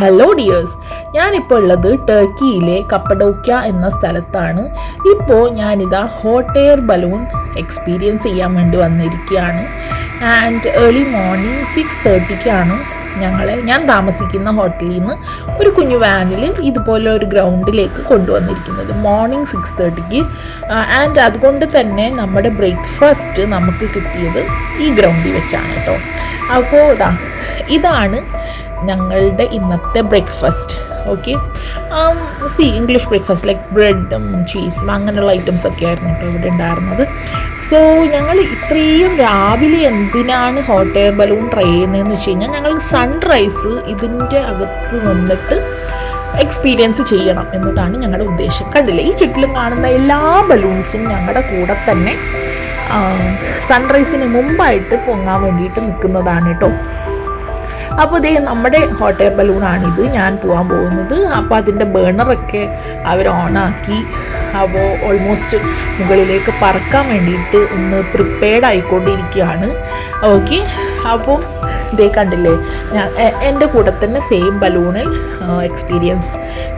Hello dears ഞാനിപ്പോൾ ഉള്ളത് ടർക്കിയിലെ കപ്പഡോക്യ എന്ന സ്ഥലത്താണ്. ഇപ്പോൾ ഞാനിതാ ഹോട്ട് എയർ ബലൂൺ എക്സ്പീരിയൻസ് ചെയ്യാൻ വേണ്ടി വന്നിരിക്കുകയാണ്. ആൻഡ് ഏർലി മോർണിംഗ് സിക്സ് തേർട്ടിക്കാണ് ഞങ്ങളെ ഞാൻ താമസിക്കുന്ന ഹോട്ടലിൽ നിന്ന് ഒരു കുഞ്ഞു വാനിൽ ഇതുപോലെ ഒരു ഗ്രൗണ്ടിലേക്ക് കൊണ്ടുവന്നിരിക്കുന്നത്. മോർണിംഗ് സിക്സ് തേർട്ടിക്ക് ആൻഡ് അതുകൊണ്ട് തന്നെ നമ്മുടെ ബ്രേക്ക്ഫാസ്റ്റ് നമുക്ക് കിട്ടിയത് ഈ ഗ്രൗണ്ടിൽ വെച്ചാണ് കേട്ടോ അപ്പോൾ ഇതാ ഇതാണ് ഞങ്ങളുടെ ഇന്നത്തെ breakfast okay see English breakfast like ബ്രെഡും ചീസും അങ്ങനെയുള്ള ഐറ്റംസ് ഒക്കെ ആയിരുന്നു കേട്ടോ ഇവിടെ ഉണ്ടായിരുന്നത്. സോ ഞങ്ങൾ ഇത്രയും രാവിലെ എന്തിനാണ് ഹോട്ട് എയർ ബലൂൺ ട്രൈ ചെയ്യുന്നതെന്ന് വെച്ച് കഴിഞ്ഞാൽ ഞങ്ങൾ സൺറൈസ് ഇതിന്റെ അകത്ത് നിന്നിട്ട് എക്സ്പീരിയൻസ് ചെയ്യണം എന്നതാണ് ഞങ്ങളുടെ ഉദ്ദേശം. കണ്ടില്ലേ? ഈ ചുറ്റിലും കാണുന്ന എല്ലാ ബലൂൺസും ഞങ്ങളുടെ കൂടെ തന്നെ സൺറൈസിന് മുമ്പായിട്ട് പൊങ്ങാൻ വേണ്ടിയിട്ട് നിൽക്കുന്നതാണ് കേട്ടോ അപ്പോൾ ഇതേ നമ്മുടെ ഹോട്ട് എയർ ബലൂണാണിത്. ഞാൻ പോകാൻ പോകുന്നത്. അപ്പോൾ അതിന്റെ ബേണറൊക്കെ അവർ ഓണാക്കി. അപ്പോൾ ഓൾമോസ്റ്റ് മുകളിലേക്ക് പറക്കാൻ വേണ്ടിയിട്ട് ഒന്ന് പ്രിപ്പയർഡ് ആയിക്കൊണ്ടിരിക്കുകയാണ്. ഓക്കെ അപ്പോൾ ഇതേ കണ്ടില്ലേ? ഞാൻ എന്റെ കൂടെ തന്നെ സെയിം ബലൂണിൽ എക്സ്പീരിയൻസ്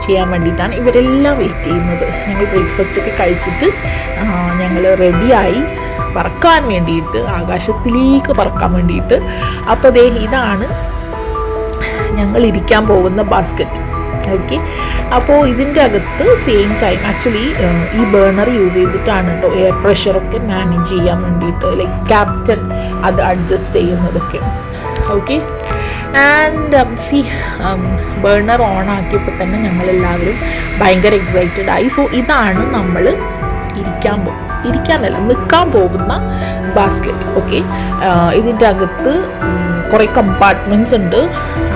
ചെയ്യാൻ വേണ്ടിയിട്ടാണ് ഇവരെല്ലാം വെയിറ്റ് ചെയ്യുന്നത്. ഞങ്ങൾ ബ്രേക്ക്ഫാസ്റ്റ് ഒക്കെ കഴിച്ചിട്ട് ഞങ്ങൾ റെഡിയായി പറക്കാൻ വേണ്ടിയിട്ട് ആകാശത്തിലേക്ക് പറക്കാൻ വേണ്ടിയിട്ട്. അപ്പോൾ ദേ ഇതാണ് ഞങ്ങൾ ഇരിക്കാൻ പോകുന്ന ബാസ്ക്കറ്റ് ഓക്കെ അപ്പോൾ ഇതിന്റെ അകത്ത് സെയിം ടൈം ആക്ച്വലി ഈ ബേണർ യൂസ് ചെയ്തിട്ടാണ് കേട്ടോ എയർ പ്രഷറൊക്കെ മാനേജ് ചെയ്യാൻ വേണ്ടിയിട്ട് ലൈക്ക് ക്യാപ്റ്റൻ അത് അഡ്ജസ്റ്റ് ചെയ്യുന്നതൊക്കെ. Okay and see burner on ആക്കിയപ്പോൾ തന്നെ ഞങ്ങളെല്ലാവരും ഭയങ്കര എക്സൈറ്റഡ് ആയി. സോ ഇതാണ് നമ്മൾ ഇരിക്കാൻ പോ ഇരിക്കാനല്ല നിൽക്കാൻ പോകുന്ന ബാസ്ക്കറ്റ് ഓക്കെ ഇതിന്റെ അകത്ത് കുറേ കമ്പാർട്ട്മെന്റ്സ് ഉണ്ട്.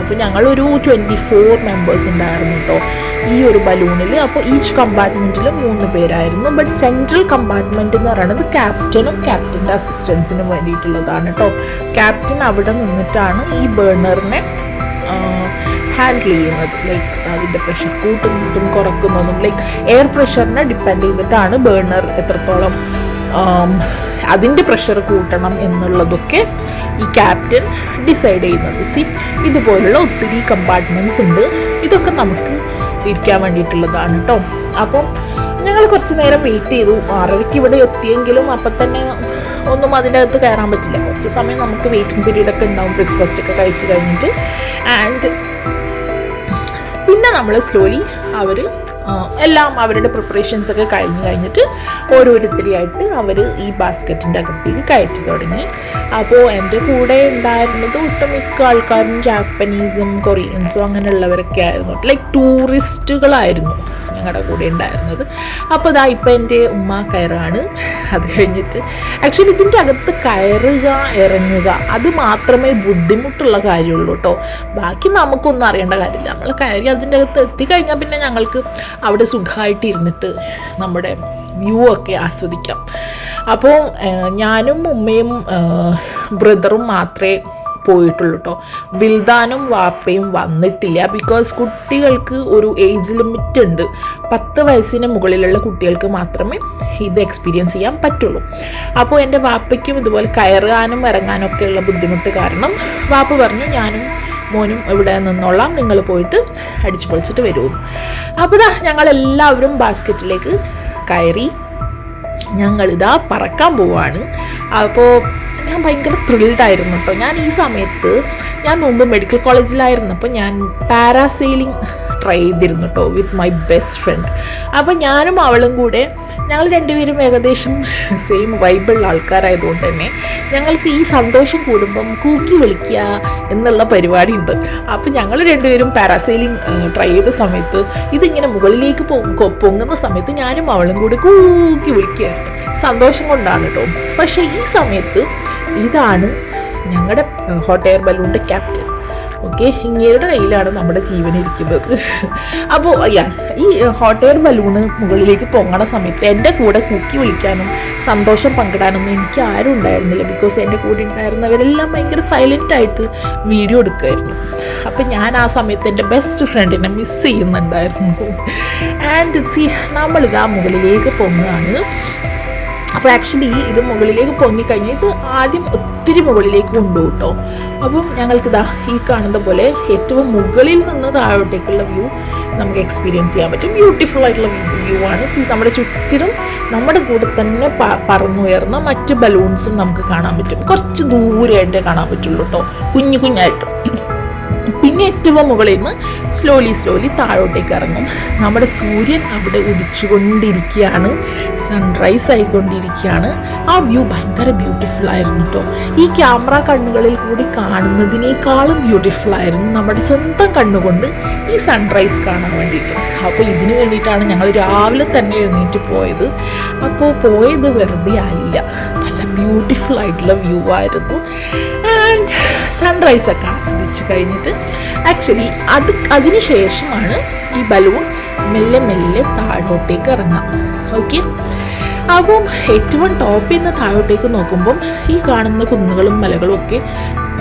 അപ്പോൾ ഞങ്ങളൊരു ട്വന്റി ഫോർ മെമ്പേഴ്സ് ഉണ്ടായിരുന്നു കേട്ടോ ഈ ഒരു ബലൂണിൽ അപ്പോൾ ഈച്ച് കമ്പാർട്ട്മെന്റിൽ മൂന്ന് പേരായിരുന്നു. ബട്ട് സെൻട്രൽ കമ്പാർട്ട്മെന്റ് എന്ന് പറയുന്നത് ക്യാപ്റ്റനും ക്യാപ്റ്റന്റെ അസിസ്റ്റൻസിനും വേണ്ടിയിട്ടുള്ളതാണ് കേട്ടോ ക്യാപ്റ്റൻ അവിടെ നിന്നിട്ടാണ് ഈ ബേണറിനെ ഹാൻഡിൽ ചെയ്യുന്നത്. ലൈക്ക് അതിന്റെ പ്രഷർ കൂട്ടുന്നതും കുറക്കുന്നതും. ലൈക്ക് എയർ പ്രഷറിനെ ഡിപ്പെൻഡ് ചെയ്തിട്ടാണ് ബേണർ എത്രത്തോളം അതിന്റെ പ്രഷർ കൂട്ടണം എന്നുള്ളതൊക്കെ ഈ ക്യാപ്റ്റൻ ഡിസൈഡ് ചെയ്യുന്നത്. സി ഇതുപോലുള്ള ഒത്തിരി കമ്പാർട്ട്മെന്റ്സ് ഉണ്ട്. ഇതൊക്കെ നമുക്ക് ഇരിക്കാൻ വേണ്ടിയിട്ടുള്ളതാണ് കേട്ടോ അപ്പോൾ ഞങ്ങൾ കുറച്ച് നേരം വെയിറ്റ് ചെയ്തു. ആറരയ്ക്ക് ഇവിടെ എത്തിയെങ്കിലും അപ്പം തന്നെ ഒന്നും അതിന്റെ അകത്ത് കയറാൻ പറ്റില്ല. കുറച്ച് സമയം നമുക്ക് വെയിറ്റിംഗ് പീരീഡ് ഒക്കെ ഉണ്ടാവും. ബ്രേക്ക്ഫാസ്റ്റ് ഒക്കെ കഴിച്ച് കഴിഞ്ഞിട്ട്. ആൻഡ് പിന്നെ നമ്മൾ സ്ലോലി അവർ എല്ലാം അവരുടെ പ്രിപ്പറേഷൻസ് ഒക്കെ കഴിഞ്ഞ് കഴിഞ്ഞിട്ട് ഓരോരുത്തരെയായിട്ട് അവർ ഈ ബാസ്ക്കറ്റിന്റെ അകത്തേക്ക് കയറ്റി തുടങ്ങി. അപ്പോൾ എന്റെ കൂടെ ഉണ്ടായിരുന്നത് ഒട്ടുമിക്ക ആൾക്കാരും ജാപ്പനീസും കൊറിയൻസും അങ്ങനെയുള്ളവരൊക്കെ ആയിരുന്നു. ലൈക്ക് ടൂറിസ്റ്റുകളായിരുന്നു ഞങ്ങളുടെ കൂടെ ഉണ്ടായിരുന്നത്. അപ്പോൾ ഇതാ ഇപ്പം എന്റെ ഉമ്മ കയറാണ്. അത് കഴിഞ്ഞിട്ട് ആക്ച്വലി ഇതിന്റെ അകത്ത് കയറുക ഇറങ്ങുക അത് മാത്രമേ ബുദ്ധിമുട്ടുള്ള കാര്യമുള്ളൂ കേട്ടോ. ബാക്കി നമുക്കൊന്നും അറിയേണ്ട കാര്യമില്ല. നമ്മൾ കയറി അതിന്റെ അകത്ത് എത്തിക്കഴിഞ്ഞാൽ പിന്നെ ഞങ്ങൾക്ക് അവിടെ സുഖമായിട്ട് ഇരുന്നിട്ട് നമ്മുടെ വ്യൂ ഒക്കെ ആസ്വദിക്കാം. അപ്പോൾ ഞാനും ഉമ്മയും ബ്രദറും മാത്രമേ പോയിട്ടുള്ളൂ കേട്ടോ വിൽദാനും വാപ്പയും വന്നിട്ടില്ല. ബിക്കോസ് കുട്ടികൾക്ക് ഒരു ഏജ് ലിമിറ്റ് ഉണ്ട്. പത്ത് വയസ്സിന് മുകളിലുള്ള കുട്ടികൾക്ക് മാത്രമേ ഇത് എക്സ്പീരിയൻസ് ചെയ്യാൻ പറ്റുള്ളൂ. അപ്പോൾ എന്റെ വാപ്പയ്ക്കും ഇതുപോലെ കയറാനും ഇറങ്ങാനും ഒക്കെയുള്ള ബുദ്ധിമുട്ട് കാരണം വാപ്പ പറഞ്ഞു ഞാനും മോനും ഇവിടെ നിന്നോളാം. നിങ്ങൾ പോയിട്ട് അടിച്ചു പൊളിച്ചിട്ട് വരുമോ അപ്പോൾ ഇതാ ഞങ്ങളെല്ലാവരും ബാസ്ക്കറ്റിലേക്ക് കയറി ഞങ്ങളിതാ പറക്കാൻ പോവാണ്. അപ്പോൾ ഞാൻ ഭയങ്കര ത്രിൽഡ് ആയിരുന്നു കേട്ടോ ഞാൻ ഈ സമയത്ത് ഞാൻ മുമ്പ് മെഡിക്കൽ കോളേജിലായിരുന്നപ്പോൾ ഞാൻ പാരാസെയിലിംഗ് ട്രൈ ചെയ്തിരുന്നു കേട്ടോ വിത്ത് മൈ ബെസ്റ്റ് ഫ്രണ്ട് അപ്പോൾ ഞാനും അവളും കൂടെ ഞങ്ങൾ രണ്ടുപേരും ഏകദേശം സെയിം വൈബിളുള്ള ആൾക്കാരായതുകൊണ്ട് തന്നെ ഞങ്ങൾക്ക് ഈ സന്തോഷം കൂടുമ്പം കൂക്കി വിളിക്കുക എന്നുള്ള പരിപാടി ഉണ്ട് അപ്പോൾ ഞങ്ങൾ രണ്ടുപേരും പാരാസെയിലിംഗ് ട്രൈ ചെയ്ത സമയത്ത് ഇതിങ്ങനെ മുകളിലേക്ക് പൊങ്ങുന്ന സമയത്ത് ഞാനും അവളും കൂടി കൂക്കി വിളിക്കുകയായിരുന്നു. സന്തോഷം കൊണ്ടാണ് കേട്ടോ പക്ഷേ ഈ സമയത്ത് ഇതാണ് ഞങ്ങളുടെ ഹോട്ട് എയർ ബലൂണിന്റെ ക്യാപ്റ്റൻ ഓക്കെ ഇങ്ങേരുടെ കയ്യിലാണ് നമ്മുടെ ജീവൻ ഇരിക്കുന്നത്. അപ്പോൾ ഈ ഹോട്ട് എയർ ബലൂണ് മുകളിലേക്ക് പൊങ്ങണ സമയത്ത് എന്റെ കൂടെ കുക്കി വിളിക്കാനും സന്തോഷം പങ്കിടാനൊന്നും എനിക്ക് ആരും ഉണ്ടായിരുന്നില്ല. ബിക്കോസ് എന്റെ കൂടെ ഉണ്ടായിരുന്നവരെല്ലാം ഭയങ്കര സൈലന്റ് ആയിട്ട് വീഡിയോ എടുക്കുമായിരുന്നു അപ്പം ഞാൻ ആ സമയത്ത് എന്റെ ബെസ്റ്റ് ഫ്രണ്ടിനെ മിസ് ചെയ്യുന്നുണ്ടായിരുന്നു. ആൻഡ് സി നമ്മളിതാ മുകളിലേക്ക് പൊങ്ങുകയാണ് അപ്പോൾ ആക്ച്വലി ഇത് മുകളിലേക്ക് പൊങ്ങിക്കഴിഞ്ഞ് ഇത് ആദ്യം ഒത്തിരി മുകളിലേക്ക് കൊണ്ടുപോകും കേട്ടോ അപ്പം ഞങ്ങൾക്കിതാ ഈ കാണുന്ന പോലെ ഏറ്റവും മുകളിൽ നിന്ന് താഴോട്ടേക്കുള്ള വ്യൂ നമുക്ക് എക്സ്പീരിയൻസ് ചെയ്യാൻ പറ്റും. ബ്യൂട്ടിഫുൾ ആയിട്ടുള്ള വ്യൂ ആണ്. സി നമ്മുടെ ചുറ്റിലും നമ്മുടെ കൂടെ തന്നെ പറന്നുയർന്ന മറ്റ് ബലൂൺസും നമുക്ക് കാണാൻ പറ്റും. കുറച്ച് ദൂരെയായിട്ടേ കാണാൻ പറ്റുള്ളൂ കേട്ടോ കുഞ്ഞു കുഞ്ഞായിട്ട്. പിന്നെ ഏറ്റവും മുകളിൽ നിന്ന് സ്ലോലി സ്ലോലി താഴോട്ടേക്ക് ഇറങ്ങും. നമ്മുടെ സൂര്യൻ അവിടെ ഉദിച്ചുകൊണ്ടിരിക്കുകയാണ്. സൺറൈസ് ആയിക്കൊണ്ടിരിക്കുകയാണ്. ആ വ്യൂ ഭയങ്കര ബ്യൂട്ടിഫുൾ ആയിരുന്നു കേട്ടോ ഈ ക്യാമറ കണ്ണുകളിൽ കൂടി കാണുന്നതിനേക്കാളും ബ്യൂട്ടിഫുൾ ആയിരുന്നു നമ്മുടെ സ്വന്തം കണ്ണുകൊണ്ട് ഈ സൺറൈസ് കാണാൻ വേണ്ടിയിട്ട്. അപ്പോൾ ഇതിനു വേണ്ടിയിട്ടാണ് ഞങ്ങൾ രാവിലെ തന്നെ എഴുന്നേറ്റ് പോയത്. അപ്പോൾ പോയത് വെറുതെ ആയില്ല. ബ്യൂട്ടിഫുൾ ആയിട്ടുള്ള വ്യൂ ആയിരുന്നു. ആൻഡ് സൺറൈസ് ഒക്കെ ആസ്വദിച്ച് കഴിഞ്ഞിട്ട് ആക്ച്വലി അത് അതിന് ശേഷമാണ് ഈ ബലൂൺ മെല്ലെ മെല്ലെ താഴോട്ടേക്ക് ഇറങ്ങാം ഓക്കെ അപ്പം ഏറ്റവും ടോപ്പിൽ നിന്ന് താഴോട്ടേക്ക് നോക്കുമ്പം ഈ കാണുന്ന കുന്നുകളും മലകളും ഒക്കെ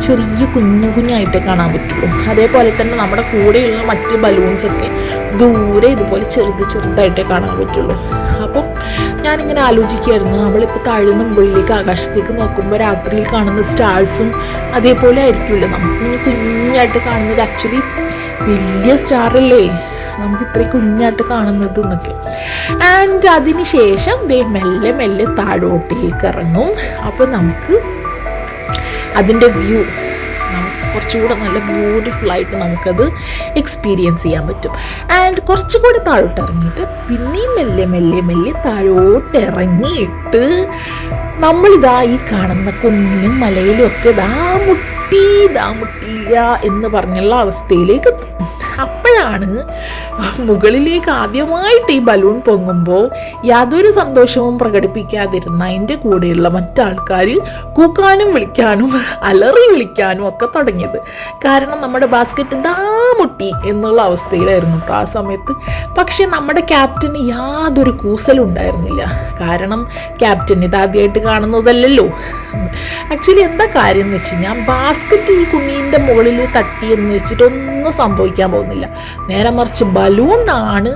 ചെറിയ കുഞ്ഞു കുഞ്ഞായിട്ടേ കാണാൻ പറ്റുള്ളൂ. അതേപോലെ തന്നെ നമ്മുടെ കൂടെയുള്ള മറ്റ് ബലൂൺസൊക്കെ ദൂരെ ഇതുപോലെ ചെറുത് ചെറുതായിട്ടേ കാണാൻ പറ്റുള്ളൂ. അപ്പം ഞാനിങ്ങനെ ആലോചിക്കുമായിരുന്നു നമ്മളിപ്പോൾ താഴ്ന്ന മുകളിലേക്ക് ആകാശത്തേക്ക് നോക്കുമ്പോൾ രാത്രിയിൽ കാണുന്ന സ്റ്റാർസും അതേപോലെ ആയിരിക്കുമല്ലോ നമുക്കിങ്ങനെ കുഞ്ഞായിട്ട് കാണുന്നത് ആക്ച്വലി വലിയ സ്റ്റാറല്ലേ? നമുക്ക് ഇത്രയും കുഞ്ഞായിട്ട് കാണുന്നത് എന്നൊക്കെ. ആൻഡ് അതിന് ശേഷം ദേ മെല്ലെ മെല്ലെ താഴോട്ടേക്ക് ഇറങ്ങും. അപ്പോൾ നമുക്ക് അതിന്റെ വ്യൂ കുറച്ചുകൂടെ നല്ല ബ്യൂട്ടിഫുൾ ആയിട്ട് നമുക്കത് എക്സ്പീരിയൻസ് ചെയ്യാൻ പറ്റും. ആൻഡ് കുറച്ചുകൂടി താഴോട്ട് ഇറങ്ങിയിട്ട് പിന്നെയും മെല്ലെ മെല്ലെ മെല്ലെ താഴോട്ട് ഇറങ്ങിയിട്ട് നമ്മളിതാ ഈ കാണുന്ന കുന്നിലും മലയിലും ഒക്കെ ദാ മുട്ടി ദാ മുട്ടിയില്ല എന്ന് പറഞ്ഞുള്ള അവസ്ഥയിലേക്ക് എത്തും. അപ്പോഴാണ് മുകളിലേക്ക് ആദ്യമായിട്ട് ഈ ബലൂൺ പൊങ്ങുമ്പോൾ യാതൊരു സന്തോഷവും പ്രകടിപ്പിക്കാതിരുന്ന എന്റെ കൂടെയുള്ള മറ്റാൾക്കാർ കൂക്കാനും വിളിക്കാനും അലറി വിളിക്കാനും ഒക്കെ തുടങ്ങിയത്. കാരണം നമ്മുടെ ബാസ്ക്കറ്റ് ദാ മുട്ടി എന്നുള്ള അവസ്ഥയിലായിരുന്നു ആ സമയത്ത്. പക്ഷേ നമ്മുടെ ക്യാപ്റ്റന് യാതൊരു കൂസലും ഉണ്ടായിരുന്നില്ല. കാരണം ക്യാപ്റ്റൻ ഇത് ആദ്യമായിട്ട് കാണുന്നതല്ലല്ലോ. ആക്ച്വലി എന്താ കാര്യം എന്ന് വെച്ച് കഴിഞ്ഞാൽ ബാസ്ക്കറ്റ് ഈ കുഞ്ഞിന്റെ മുകളിൽ തട്ടി എന്ന് വെച്ചിട്ട് ഒന്നും സംഭവിക്കാൻ പോകുന്നില്ല. നേരെ മറിച്ച് ബലൂണാണ്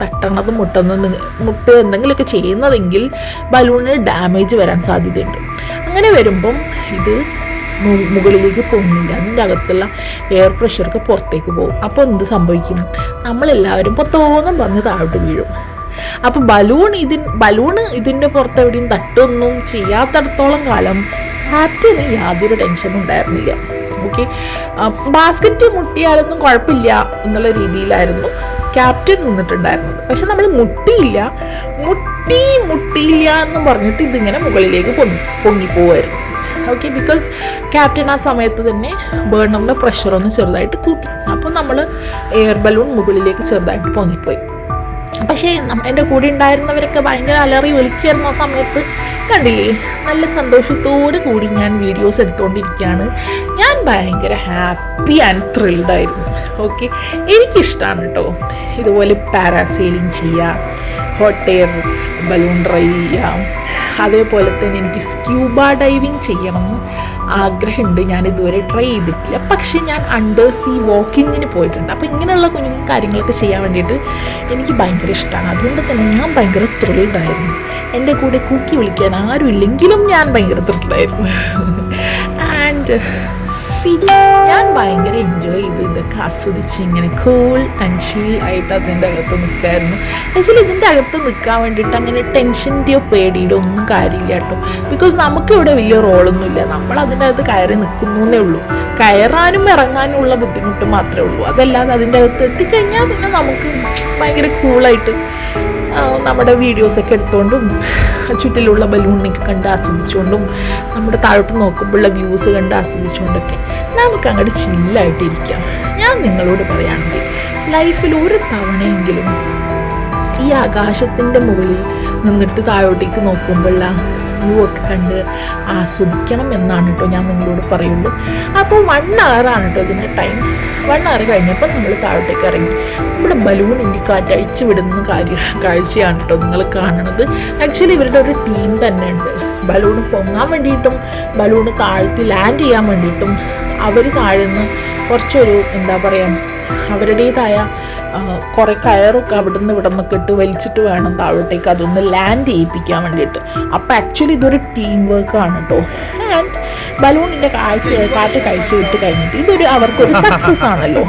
തട്ടണത് മുട്ടുന്നത് മുട്ട് എന്തെങ്കിലുമൊക്കെ ചെയ്യുന്നതെങ്കിൽ ബലൂണിന് ഡാമേജ് വരാൻ സാധ്യതയുണ്ട്. അങ്ങനെ വരുമ്പം ഇത് മുകളിലേക്ക് പോകുന്നില്ല. അതിന്റെ അകത്തുള്ള എയർ പ്രഷറൊക്കെ പുറത്തേക്ക് പോകും. അപ്പോൾ എന്ത് സംഭവിക്കും? നമ്മളെല്ലാവരും പൊത്തോന്നും പറഞ്ഞ് താഴോട്ട് വീഴും. അപ്പോൾ ബലൂൺ ഇതിന് ബലൂൺ ഇതിന്റെ പുറത്ത് എവിടെയും തട്ടൊന്നും ചെയ്യാത്തടത്തോളം കാലം കാറ്റിന് യാതൊരു ടെൻഷനും ഉണ്ടായിരുന്നില്ല. ഓക്കെ ബാസ്ക്കറ്റ് മുട്ടിയാലൊന്നും കുഴപ്പമില്ല എന്നുള്ള രീതിയിലായിരുന്നു ക്യാപ്റ്റൻ നിന്നിട്ടുണ്ടായിരുന്നത്. പക്ഷെ നമ്മൾ മുട്ടിയില്ല. മുട്ടി മുട്ടിയില്ല എന്ന് പറഞ്ഞിട്ട് ഇതിങ്ങനെ മുകളിലേക്ക് പൊങ്ങി പൊങ്ങിപ്പോവായിരുന്നു. ഓക്കെ ബിക്കോസ് ക്യാപ്റ്റൻ ആ സമയത്ത് തന്നെ ബേണറിന്റെ പ്രഷറൊന്ന് ചെറുതായിട്ട് കൂട്ടി. അപ്പോൾ നമ്മൾ എയർ ബലൂൺ മുകളിലേക്ക് ചെറുതായിട്ട് പൊങ്ങിപ്പോയി. പക്ഷേ എന്റെ കൂടെ ഉണ്ടായിരുന്നവരൊക്കെ ഭയങ്കര അലറി വിളിക്കായിരുന്നു ആ സമയത്ത് കണ്ടില്ലേ? നല്ല സന്തോഷത്തോടു കൂടി ഞാൻ വീഡിയോസ് എടുത്തുകൊണ്ടിരിക്കുകയാണ് ഞാൻ ഭയങ്കര ഹാപ്പി ആൻഡ് ത്രിൽഡ് ആയിരുന്നു. ഓക്കെ എനിക്കിഷ്ടമാണ് കേട്ടോ ഇതുപോലെ പാരാസെയിലിംഗ് ചെയ്യുക ഹോട്ട് എയർ ബലൂൺ ഡ്രൈവ് ചെയ്യാം. അതേപോലെ തന്നെ എനിക്ക് സ്ക്യൂബ ഡൈവിങ് ചെയ്യണമെന്ന് ആഗ്രഹമുണ്ട്. ഞാൻ ഇതുവരെ ട്രൈ ചെയ്തിട്ടില്ല. പക്ഷേ ഞാൻ അണ്ടർ സീ വാക്കിങ്ങിന് പോയിട്ടുണ്ട്. അപ്പോൾ ഇങ്ങനെയുള്ള കുഞ്ഞു കാര്യങ്ങളൊക്കെ ചെയ്യാൻ വേണ്ടിയിട്ട് എനിക്ക് ഭയങ്കര ഇഷ്ടമാണ് അതുകൊണ്ട് തന്നെ ഞാൻ ഭയങ്കര ത്രില്ഡായിരുന്നു എന്റെ കൂടെ കൂക്കി വിളിക്കാൻ ആരും ഇല്ലെങ്കിലും ഞാൻ ഭയങ്കര ത്രില്ഡായിരുന്നു ആൻഡ് സി ഞാൻ ഭയങ്കര എൻജോയ് ചെയ്തു ഇതൊക്കെ ആസ്വദിച്ച് ഇങ്ങനെ കൂൾ ആൻഡ് ചിൽ ആയിട്ട് അതിന്റെ അകത്ത് നിൽക്കായിരുന്നു. ആക്ച്വലി ഇതിന്റെ അകത്ത് നിൽക്കാൻ വേണ്ടിയിട്ട് അങ്ങനെ ടെൻഷന്റെയോ പേടിയുടെയോ ഒന്നും കാര്യമില്ല കേട്ടോ. ബിക്കോസ് നമുക്ക് ഇവിടെ വലിയ റോളൊന്നുമില്ല നമ്മൾ അതിന്റെ അകത്ത് കയറി നിൽക്കുന്നു എന്നേ ഉള്ളൂ. കയറാനും ഇറങ്ങാനും ഉള്ള ബുദ്ധിമുട്ട് മാത്രമേ ഉള്ളൂ. അതല്ലാതെ അതിന്റെ അകത്ത് എത്തിക്കഴിഞ്ഞാൽ പിന്നെ നമുക്ക് ഭയങ്കര കൂളായിട്ട് നമ്മുടെ വീഡിയോസൊക്കെ എടുത്തുകൊണ്ടും ചുറ്റിലുള്ള ബലൂണിനൊക്കെ കണ്ട് ആസ്വദിച്ചുകൊണ്ടും നമ്മുടെ താഴോട്ട് നോക്കുമ്പോഴുള്ള വ്യൂസ് കണ്ട് ആസ്വദിച്ചുകൊണ്ടൊക്കെ നമുക്ക് അങ്ങോട്ട് ചില്ലായിട്ടിരിക്കാം ഞാൻ നിങ്ങളോട് പറയുകയാണെങ്കിൽ ലൈഫിൽ ഒരു തവണയെങ്കിലും ഈ ആകാശത്തിന്റെ മുകളിൽ നിന്നിട്ട് താഴോട്ടേക്ക് നോക്കുമ്പോഴുള്ള വ്യൂ ഒക്കെ കണ്ട് ആസ്വദിക്കണം എന്നാണ് കേട്ടോ ഞാൻ നിങ്ങളോട് പറയുള്ളൂ. അപ്പോൾ വൺ ആണ് കേട്ടോ ഇതിന്റെ ടൈം വൺ അവർ കഴിഞ്ഞപ്പോൾ നമ്മൾ താഴോട്ടേക്ക് ഇറങ്ങി. നമ്മുടെ ബലൂൺ ഇനി കാറ്റഴിച്ച് വിടുന്ന കാര്യ കാഴ്ചയാണ് കേട്ടോ നിങ്ങൾ കാണുന്നത്. ആക്ച്വലി ഇവരുടെ ഒരു ടീം തന്നെ ഉണ്ട്. ബലൂൺ പൊങ്ങാൻ വേണ്ടിയിട്ടും ബലൂൺ താഴ്ത്തി ലാൻഡ് ചെയ്യാൻ വേണ്ടിയിട്ടും അവർ താഴ്ന്ന് കുറച്ചൊരു എന്താ പറയുക അവരുടേതായ കുറേ കയറൊക്കെ അവിടെ നിന്ന് ഇവിടെ നിന്നൊക്കെ ഇട്ട് വലിച്ചിട്ട് വേണം താഴോട്ടേക്ക് അതൊന്ന് ലാൻഡ് ചെയ്യിപ്പിക്കാൻ വേണ്ടിയിട്ട്. അപ്പോൾ ആക്ച്വലി ഇതൊരു ടീം വർക്കാണ് കേട്ടോ ആൻഡ് ബലൂണിന്റെ കാഴ്ച കാറ്റ് കഴിച്ച് വിട്ട് കഴിഞ്ഞിട്ട് ഇതൊരു അവർക്കൊരു സക്സസ് ആണല്ലോ.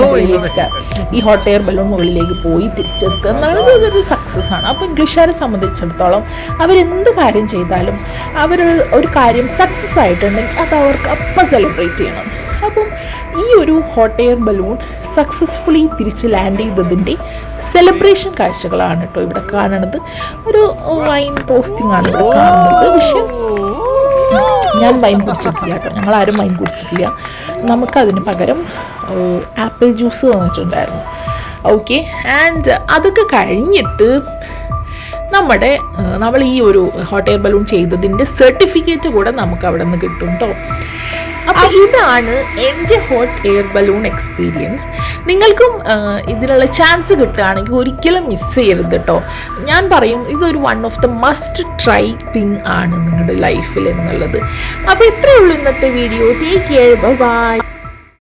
മുകളിലേക്ക് ഈ ഹോട്ട് എയർ ബലൂൺ മുകളിലേക്ക് പോയി തിരിച്ചെത്തുക എന്നുള്ളത് ഇതൊരു സക്സസ് ആണ്. അപ്പോൾ ഇംഗ്ലീഷുകാരെ സംബന്ധിച്ചിടത്തോളം അവരെന്ത് കാര്യം ചെയ്താലും അവർ ഒരു കാര്യം സക്സസ് ആയിട്ടുണ്ടെങ്കിൽ അത് അവർക്ക് അപ്പം സെലിബ്രേറ്റ് ചെയ്യണം. അപ്പം ഈ ഒരു ഹോട്ട് എയർ ബലൂൺ സക്സസ്ഫുള്ളി തിരിച്ച് ലാൻഡ് ചെയ്തതിന്റെ സെലിബ്രേഷൻ കാഴ്ചകളാണ് കേട്ടോ ഇവിടെ കാണുന്നത്. ഒരു വൈൻ ടോസ്റ്റിംഗ് ആണ് ഇവിടെ കാണുന്നത്. പക്ഷേ ഞാൻ വൈൻ കുടിച്ചിട്ടില്ല കേട്ടോ. ഞങ്ങൾ ആരും വൈൻ കുടിച്ചിട്ടില്ല. നമുക്കതിന് പകരം ആപ്പിൾ ജ്യൂസ് തന്നിട്ടുണ്ടായിരുന്നു. ഓക്കെ ആൻഡ് അതൊക്കെ കഴിഞ്ഞിട്ട് നമ്മുടെ നമ്മൾ ഈ ഒരു ഹോട്ട് എയർ ബലൂൺ ചെയ്തതിന്റെ സർട്ടിഫിക്കറ്റ് കൂടെ നമുക്ക് അവിടെ നിന്ന് കിട്ടും കേട്ടോ അപ്പോൾ ഇതാണ് എന്റെ ഹോട്ട് എയർ ബലൂൺ എക്സ്പീരിയൻസ് നിങ്ങൾക്കും ഇതിനുള്ള ചാൻസ് കിട്ടുകയാണെങ്കിൽ ഒരിക്കലും മിസ് ചെയ്യരുത് കേട്ടോ ഞാൻ പറയും ഇതൊരു one of the must try thing ആണ് നിങ്ങളുടെ ലൈഫിൽ എന്നുള്ളത്. അപ്പോൾ ഇത്രയേ ഉള്ളൂ ഇന്നത്തെ വീഡിയോ ടേക്ക് കെയർ ബൈ